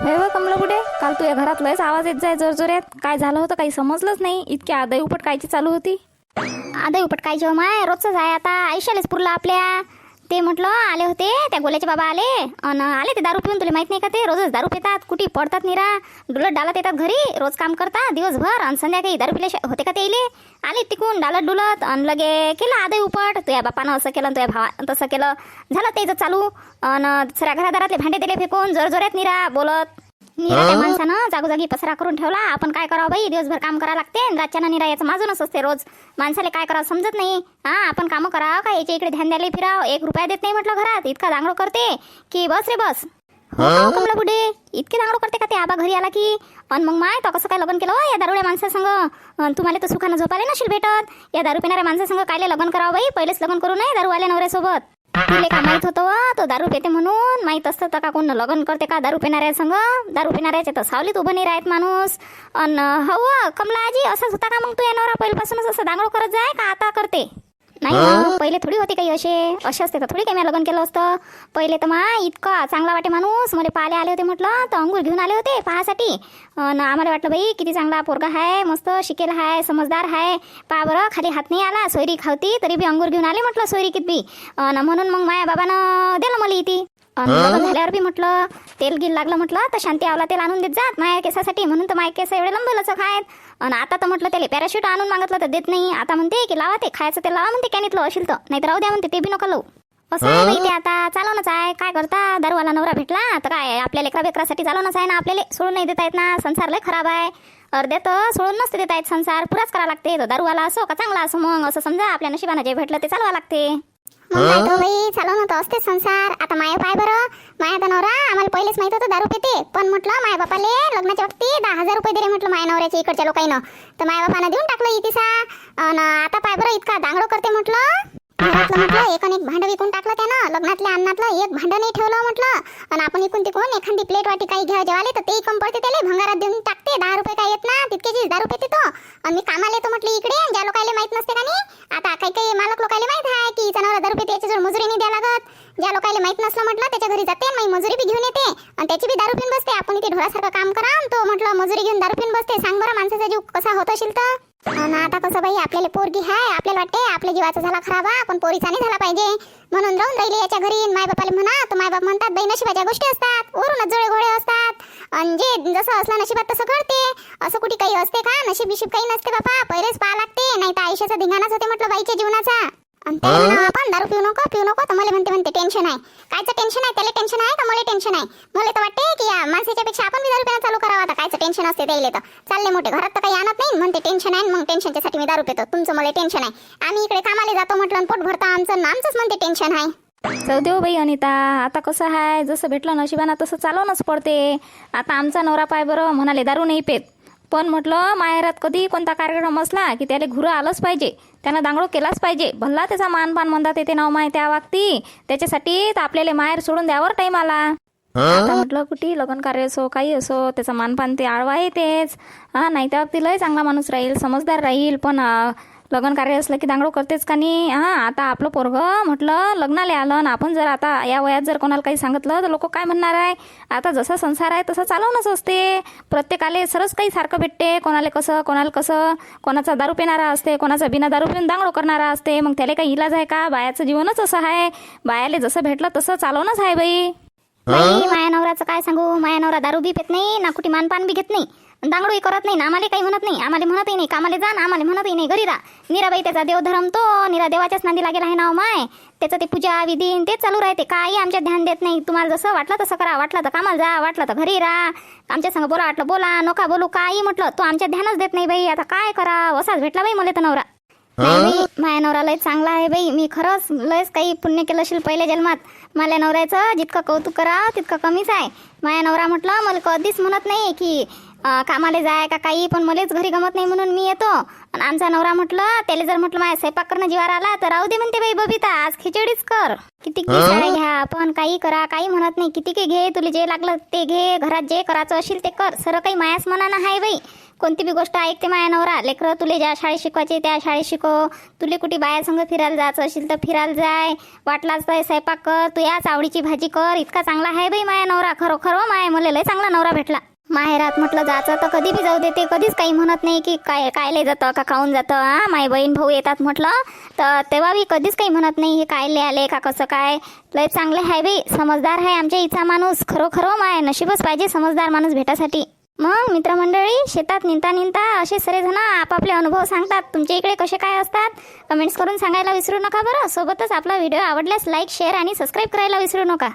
हे व कमला कुठे? काल तुझ्या घरात लयच आवाज येत जाय जोरजोऱ्यात काय झालं होतं काही समजलंच नाही. इतकी आदई उपट कायची चालू होती. आदय उपट काय जेव्हा हो माय. रोजच आहे आता. आयुष्यालाच पुरलं आपल्या. ते म्हटलं आले होते त्या गोल्याचे बाबा आले. अन आले ते दारू पिऊन तुला माहीत नाही का ते? रोजच दारू पितात कुठे पडतात निरा. डुलत डालत येतात घरी रोज काम करतात दिवसभर आणि संध्याकाळी दारू पिल्या होते का ते इले? आले तिकून डालत डुलत आणि लगे केलं आदय उपट. तुझ्या बापानं असं केलं तुझ्या भावा तसं केलं. झालं त्याचं चालू. अन सऱ्या घरादारातले भांडे दिले फेकून जोर जोरात निरा बोलत निरा त्या माणसानं जागोजागी पसरा करून ठेवला. आपण काय करावं बाई? दिवसभर काम करावं लागते रातच्यानं निरा याचं माजूनच असते रोज. माणसाला काय करावं समजत नाही. हा आपण कामं करावं का? याच्या इकडे ध्यान द्यायला फिरावं? एक रुपया देत नाही म्हटलं घरात. इतका दांगडो करते. की बस रे बस. हो हो? कमला बुडे इतके दांगडो करते का ते? आबा घरी आला की? अन मग माय तो कसं काय लग्न केलं? या दारुड्या माणसासंग. तुम्हाला तर सुखानं झोपायला नसेल भेटत. या दारू पिणाऱ्या माणसासंग कायले लग्न करावं बाई? पहिलेच लग्न करू नये दारूवाल्या नवऱ्यासोबत. तुले का माहीत होतं व, तो दारू पिते म्हणून. माहीत असतं तर का कोण लग्न करते का दारू पिणाऱ्या संग? दारू पिणाऱ्याचे तर सावलीत उभं नाही राहत माणूस. अन हो कमला आजी असंच होता का मग तू या नवरा पहिल्यापासूनच असं दांगडो करत जाय का आता करते? नाही पहिले थोडी होते काही असे असे असते तर थोडी काही मी लग्न केलं असतं. पहिले तर मा इतका चांगला वाटे माणूस मला पाहिले आले होते म्हटलं तर अंघोळ घेऊन आले होते पाहासाठी. अन आम्हाला वाटलं बाई किती चांगला पोरगा आहे मस्त शिकेल आहे समजदार आहे पहा बरं खाली हात नाही आला सोयरी खावती तरी बी अंगूर घेऊन आले म्हटलं सोयरी किती अन म्हणून मग माझ्या बाबानं दिलं मला इथे लग्न झाल्यावर बी म्हटलं तेल गिल लागलं म्हटलं तर शांती आवला तेल आणून देत जात माझ्या केसासाठी म्हणून तर माझ्या केस एवढे लंबे लचक आहेत. आणि आता तर म्हटलं त्याला पॅराशूट आणून मागितलं तर देत नाही. आता म्हणते की लावा ते खायचं ते लावा म्हणते कॅनीतलं असेल तर. नाही तर राहू द्या म्हणते ते बी नका लावू असं आहे बाई ते आता चालवणच आहे. काय करता? दारूवाला नवरा भेटला तर काय आपल्या लेकरा बेकरासाठी चालवणच आहे ना आपल्याला? सोडून नाही देता येत ना संसार लय खराब आहे. अर्धे तर सोडून नसते देता येत संसार पुराच करा लागते. तो दारूवाला असो का चांगला असो मग असं समजा आपल्या नशिबानं जे भेटलं ते चालवा लागते. मग काय तो बाई चालवणं तर असतेच संसार. आता माया पाय बरं. माया तर नवरा. आम्हाला पहिलेच माहीत होतं दारू पिते. पण म्हटलं माया बापाले लग्नाच्या वक्ती दहा हजार रुपये दिले म्हटलं माया नवऱ्याच्या इकडच्या लोकांना तर माया बापानं देऊन टाकलं इतिसा अन आता पाय बरं इतका दांगडो करते म्हटलं. एक एक भांडं विकून टाकलं त्यानं. लग्नातल्या अन्नातलं एक भांडं नाही ठेवलं म्हटलं. आणि आपण इकून तिकून एखादी प्लेट वाटी काही घ्या जेवाले तर तेही कम पडते त्याला. भंगारात देऊन टाकते. दहा रुपये काय येत ना तितकेचीच दहा रुपये देतो आणि मी कामाला येतो म्हटलं इकडे. ज्या लोकांना माहीत नसते का नाही. आता काही काही मालक लोकांना माहीत मजूर रुपये मजुरी नाही द्या लागत. ज्या लोकांना माहीत नसलं म्हटलं त्याच्या घरी जाते मी मजुरी बी घेऊन येते. आणि त्याची बी दारू पिऊन बसते. आपण इथे ढोरासारखं काम करा. तो म्हटलं मजुरी घेऊन दारू पिऊन बसते. सांग बरं माणसाचा जीव कसा होत असेल तर. आणि आता कसं बाई आपल्याला पोरगी आहे आपल्याला वाटते आपल्या जीवाचा झाला खराब आपण पोरीचा नाही झाला पाहिजे. म्हणून राहून राहिले याच्या घरी. माय बापाला म्हणा तर माय बाप म्हणतात बाई नशिबाच्या गोष्टी असतात. वरूनच जोळे घोडे असतात. आणि जे जसं असलं नशिबात तसं घडते. असं कुठे काही असते का? नशीब बिशीब काही नसते बापा. पहिलेच पाहा लागते. नाही तर आयुष्याचा धिंगाणाच होते म्हटलं बाईच्या जीवनाचा. आणि ते आपण दारू पिऊ नको पिऊ नको. तर मला म्हणते म्हणते टेन्शन आहे. कायचं टेन्शन आहे? त्याला टेन्शन आहे का? मला टेन्शन आहे. मला तर वाटते की या माणसाच्या पेक्षा आपण बी दारू पिणं चालू करावं आता. कायचं टेन्शन असते त्याला तर. चालले मोठे घरात तर काही आणत नाही. म्हणते टेन्शन आहे. मग टेन्शनच्या साठी मी दारू पितो. तुमचं मला टेन्शन आहे. आम्ही इकडे कामाला जातो म्हटलं आणि पोट भरता आमचं आणि आमचंच म्हणते टेन्शन आहे. जाऊ देऊ बाई अनिता आता कसं आहे जसं भेटलं नशिबानं तसं चालवणंच पडते. आता आमचा नवरा पाय बरं म्हणाले दारू नाही पेत. पण म्हटलं माहेरात कधी कोणता कार्यक्रम असला की त्याला घुरं आलंच पाहिजे. त्यानं दांगडो केलाच पाहिजे. भल्ला त्याचा मानपान म्हणतात येते नाव माय त्या वागती त्याच्यासाठी तर आपल्याला माहेर सोडून द्यावर टाईम आला. आता म्हटलं कुठे? लग्न कार्य असो काही असो त्याचा मानपान ते आळवा आहे तेच. हा नाही त्या बाबतीत लय चांगला माणूस राहील समजदार राहील. पण लग्न कार्य असलं की दांगडो करतेच का नाही? हा आता आपलं पोरग म्हटलं लग्नाला आलं आणि आपण जर आता या वयात जर कोणाला काही सांगितलं तर लोक काय म्हणणार आहे? आता जसा संसार आहे तसं चालवणंच असते. प्रत्येकाले सरस काही सारखं भेटते. कोणाला कसं कोणाला कसं कोणाचा दारू पिणारा असते कोणाचा बिना दारू पिऊन दांगडो करणारा असते. मग त्याला काही इलाज आहे का? बायाचं जीवनच असं आहे. बायाले जसं भेटलं तसं चालवणंच आहे बाई माया नवऱ्याचं काय सांगू? माया नवरा दारू बी पित नाही ना कुठे मानपान बी घेत नाही. दांगडूही करत नाही ना आम्हाला काही म्हणत नाही. आम्हाला म्हणतही नाही. कामाला जा ना आम्हाला म्हणतही नाही. घरी राहा. निराबाई त्याचा देव धरमतो निरा देवाच्याच नांदी लागेल आहे नाव माय. त्याचं ते पूजा विधी ते चालू राहते. काही आमच्या ध्यान देत नाही. तुम्हाला जसं वाटलं तसं करा. वाटलं तर कामाला जा वाटलं तर घरी राहा. आमच्या संग बोला वाटलं बोला. नका बोलू काही म्हटलं. तो आमच्या ध्यानच देत नाही बाई. आता काय करा असाच भेटला बाई मला तर नवरा. माझ्या नवरा लय चांगला आहे बाई. मी खरंच लयच काही पुण्य केलं असेल पहिल्या जन्मात. मला नवऱ्याचं जितकं कौतुक करा तितकं कमीच आहे. माझ्या नवरा म्हटलं मला कधीच म्हणत नाही की कामाला जाय का काही पण मलाच घरी गमत नाही म्हणून मी येतो. आणि आमचा नवरा म्हटलं त्याला जर म्हटलं माझ्या स्वयंपाक करणं जीवार आला तर राहू दे म्हणते बाई बबिता आज खिचडीच कर. किती साड्या घ्या आपण काही करा काही म्हणत नाही. किती की घे तुला जे लागलं ते घे घरात जे करायचं असेल ते कर. सरं काही मायाच मनानं आहे बाई. कोणती बी गोष्ट ऐकते माया नवरा. लेकरं तुले ज्या शाळेत शिकवायचे त्या शाळेत शिकव. तुले कुठे बाया फिरायला जायचं असेल तर फिरायला जाय. वाटलाच तर स्वयंपाक कर. तू याच आवडीची भाजी कर. इतका चांगला आहे बाई माया नवरा. खरोखर हो माया. मला लय चांगला नवरा भेटला. माहेरात म्हटलं जायचं तर कधी बी जाऊ देते कधीच काही म्हणत नाही की काय कायले जातं का खाऊन जातं? हा माय बहीण भाऊ येतात म्हटलं. तर तेव्हा बी कधीच काही म्हणत नाही. हे कायले आले का कसं काय? लय चांगले आहे बाई. समजदार आहे आमच्या इचा माणूस. खरोखर हो माय. नशीबच पाहिजे समजदार माणूस भेटासाठी. मग मित्रमंडळी शेतात निंता निंता असे सगळेजण आपापले अनुभव सांगतात. तुमच्या इकडे कसे काय असतात? कमेंट्स करून सांगायला विसरू नका बरं. सोबतच आपला व्हिडिओ आवडल्यास लाईक शेअर आणि सबस्क्राईब करायला विसरू नका.